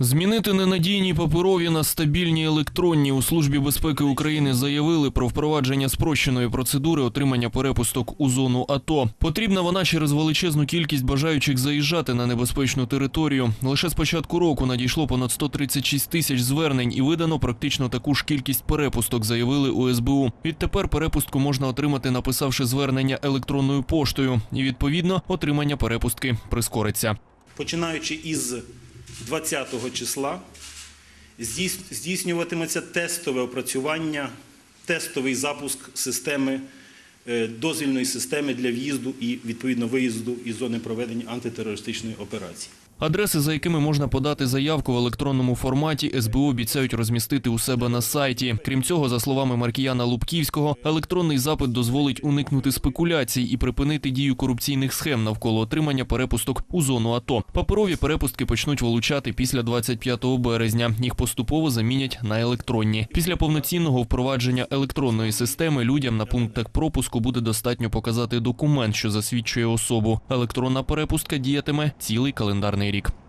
Змінити ненадійні паперові на стабільні електронні у службі безпеки України заявили про впровадження спрощеної процедури отримання перепусток у зону АТО. Потрібна вона через величезну кількість бажаючих заїжджати на небезпечну територію. Лише з початку року надійшло понад 136 тисяч звернень і видано практично таку ж кількість перепусток, заявили у СБУ. Відтепер перепустку можна отримати, написавши звернення електронною поштою, і відповідно отримання перепустки прискориться. починаючи із 20 числа, здійснюватиметься тестове опрацювання, тестовий запуск системи, е, дозвільної системи для в'їзду і відповідно виїзду із зони проведення антитерористичної операції. Адреси, за якими можна подати заявку в електронному форматі, СБУ обіцяють розмістити у себе на сайті. Крім цього, за словами Маркіяна Лубківського, електронний запит дозволить уникнути спекуляцій і припинити дію корупційних схем навколо отримання перепусток у зону АТО. Паперові перепустки почнуть вилучати після 25 березня. Їх поступово замінять на електронні. Після повноцінного впровадження електронної системи людям на пунктах пропуску буде достатньо показати документ, що засвідчує особу. Електронна перепустка діятиме цілий календарний наступний.